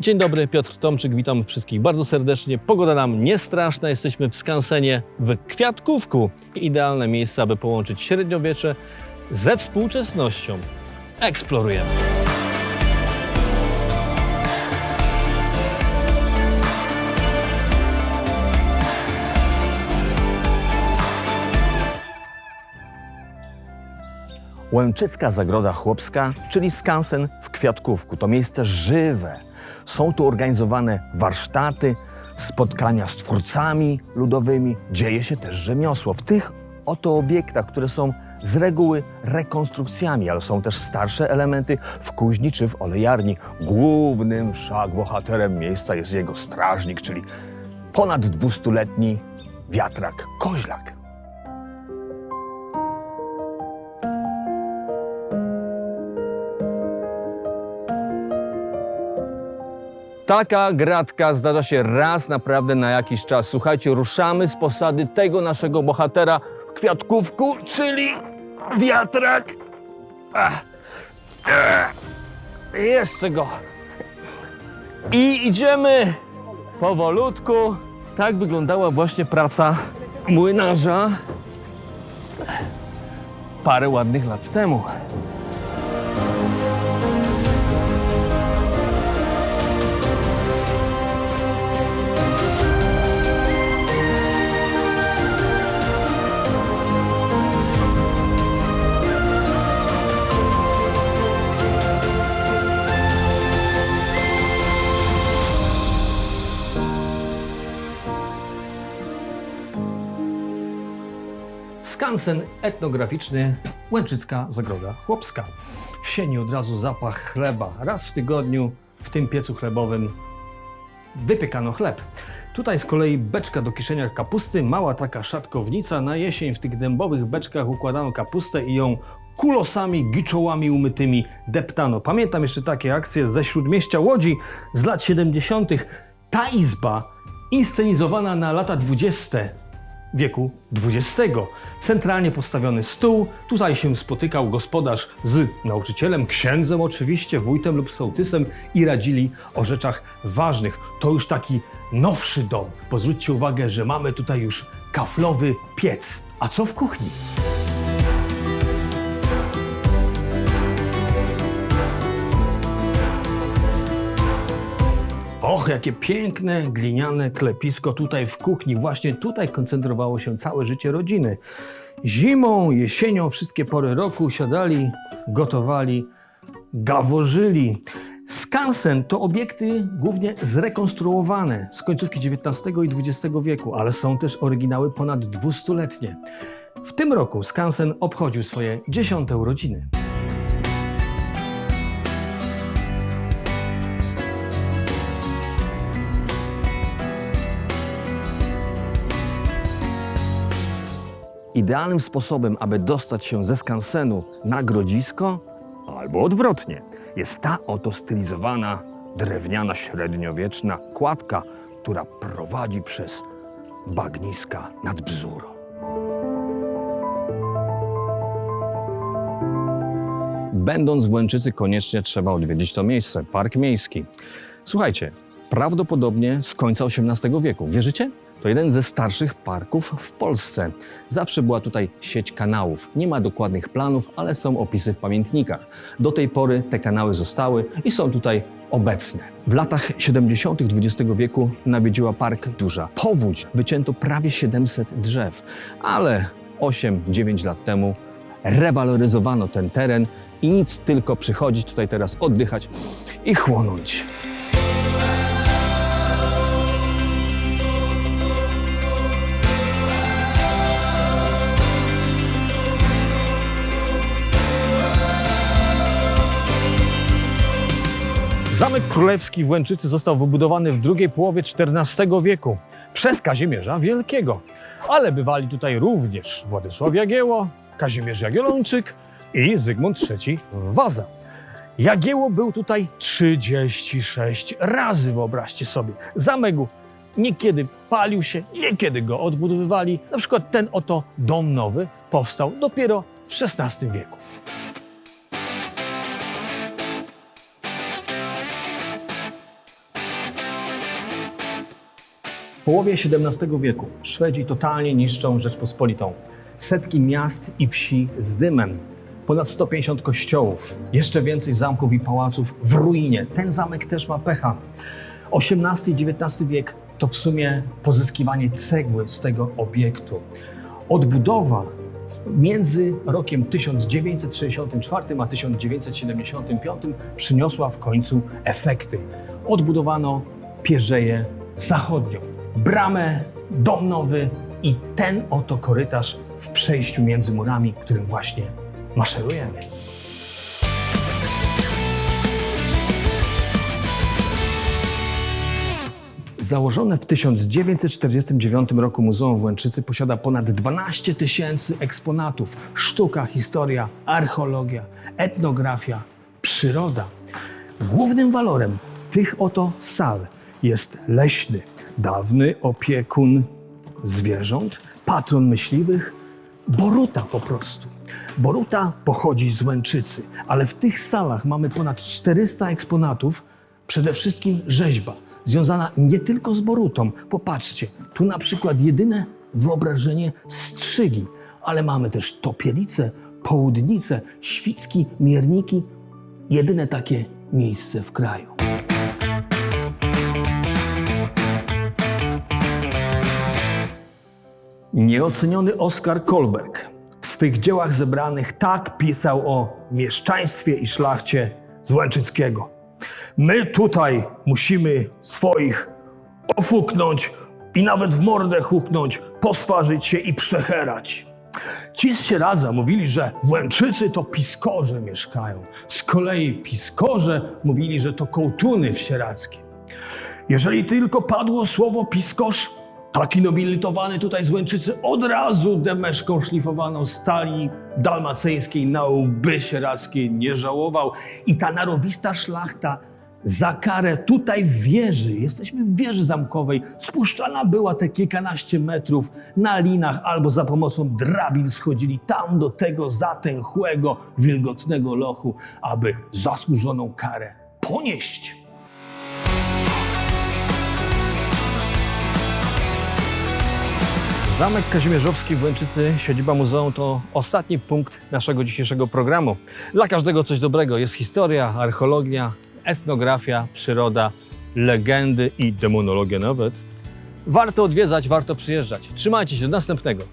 Dzień dobry, Piotr Tomczyk, witam wszystkich bardzo serdecznie. Pogoda nam nie straszna, jesteśmy w skansenie w Kwiatkówku. Idealne miejsce, aby połączyć średniowiecze ze współczesnością. Eksplorujemy. Łęczycka Zagroda Chłopska, czyli skansen w Kwiatkówku. To miejsce żywe. Są tu organizowane warsztaty, spotkania z twórcami ludowymi. Dzieje się też rzemiosło. W tych oto obiektach, które są z reguły rekonstrukcjami, ale są też starsze elementy w kuźni czy w olejarni. Głównym wszak bohaterem miejsca jest jego strażnik, czyli ponad 200-letni wiatrak Koźlak. Taka gratka zdarza się raz naprawdę na jakiś czas. Słuchajcie, ruszamy z posady tego naszego bohatera w kwiatkówku, czyli wiatrak. Ech. Jeszcze go. I idziemy powolutku. Tak wyglądała właśnie praca młynarza parę ładnych lat temu. Skansen etnograficzny Łęczycka Zagroda Chłopska. W sieni od razu zapach chleba. Raz w tygodniu w tym piecu chlebowym wypiekano chleb. Tutaj z kolei beczka do kiszenia kapusty, mała taka szatkownica. Na jesień w tych dębowych beczkach układano kapustę i ją kulosami, giczołami umytymi deptano. Pamiętam jeszcze takie akcje ze śródmieścia Łodzi z lat 70. Ta izba inscenizowana na lata 20 wieku XX. Centralnie postawiony stół, tutaj się spotykał gospodarz z nauczycielem, księdzem oczywiście, wójtem lub sołtysem i radzili o rzeczach ważnych. To już taki nowszy dom, bo zwróćcie uwagę, że mamy tutaj już kaflowy piec. A co w kuchni? Och, jakie piękne gliniane klepisko tutaj w kuchni. Właśnie tutaj koncentrowało się całe życie rodziny. Zimą, jesienią, wszystkie pory roku siadali, gotowali, gaworzyli. Skansen to obiekty głównie zrekonstruowane z końcówki XIX i XX wieku, ale są też oryginały ponad 200-letnie. W tym roku Skansen obchodził swoje dziesiąte urodziny. Idealnym sposobem, aby dostać się ze skansenu na grodzisko, albo odwrotnie, jest ta oto stylizowana, drewniana, średniowieczna kładka, która prowadzi przez bagniska nad bzurą. Będąc w Łęczycy, koniecznie trzeba odwiedzić to miejsce, Park Miejski. Słuchajcie, prawdopodobnie z końca XVIII wieku. Wierzycie? To jeden ze starszych parków w Polsce. Zawsze była tutaj sieć kanałów. Nie ma dokładnych planów, ale są opisy w pamiętnikach. Do tej pory te kanały zostały i są tutaj obecne. W latach 70. XX wieku nawiedziła park duża powódź. Wycięto prawie 700 drzew, ale 8-9 lat temu rewaloryzowano ten teren i nic, tylko przychodzić tutaj teraz oddychać i chłonąć. Zamek Królewski w Łęczycy został wybudowany w drugiej połowie XIV wieku przez Kazimierza Wielkiego. Ale bywali tutaj również Władysław Jagiełło, Kazimierz Jagiellończyk i Zygmunt III Waza. Jagiełło był tutaj 36 razy, wyobraźcie sobie. Zamek niekiedy palił się, niekiedy go odbudowywali. Na przykład ten oto dom nowy powstał dopiero w XVI wieku. Połowie XVII wieku Szwedzi totalnie niszczą Rzeczpospolitą. Setki miast i wsi z dymem. Ponad 150 kościołów, jeszcze więcej zamków i pałaców w ruinie. Ten zamek też ma pecha. XVIII i XIX wiek to w sumie pozyskiwanie cegły z tego obiektu. Odbudowa między rokiem 1964 a 1975 przyniosła w końcu efekty. Odbudowano Pierzeję Zachodnią, bramę, dom nowy i ten oto korytarz w przejściu między murami, którym właśnie maszerujemy. Założone w 1949 roku Muzeum w Łęczycy posiada ponad 12 tysięcy eksponatów. Sztuka, historia, archeologia, etnografia, przyroda. Głównym walorem tych oto sal jest leśny, dawny opiekun zwierząt, patron myśliwych, Boruta po prostu. Boruta pochodzi z Łęczycy, ale w tych salach mamy ponad 400 eksponatów, przede wszystkim rzeźba, związana nie tylko z Borutą. Popatrzcie, tu na przykład jedyne wyobrażenie strzygi, ale mamy też topielice, południce, świcki, mierniki. Jedyne takie miejsce w kraju. Nieoceniony Oskar Kolberg w swych dziełach zebranych tak pisał o mieszczaństwie i szlachcie z Łęczyckiego. My tutaj musimy swoich ofuknąć i nawet w mordę huknąć, poswarzyć się i przecherać. Ci z Sieradza mówili, że Łęczycy to piskorze mieszkają. Z kolei piskorze mówili, że to kołtuny w Sieradzkim. Jeżeli tylko padło słowo piskorz, taki nobilitowany tutaj z Łęczycy od razu demeszką szlifowaną stali dalmacyjskiej na łby sieradzkiej nie żałował. I ta narowista szlachta za karę tutaj w wieży, jesteśmy w wieży zamkowej, spuszczana była te kilkanaście metrów na linach albo za pomocą drabin schodzili tam do tego zatęchłego, wilgotnego lochu, aby zasłużoną karę ponieść. Zamek Kazimierzowski w Łęczycy, siedziba muzeum to ostatni punkt naszego dzisiejszego programu. Dla każdego coś dobrego jest historia, archeologia, etnografia, przyroda, legendy i demonologia nawet. Warto odwiedzać, warto przyjeżdżać. Trzymajcie się, do następnego.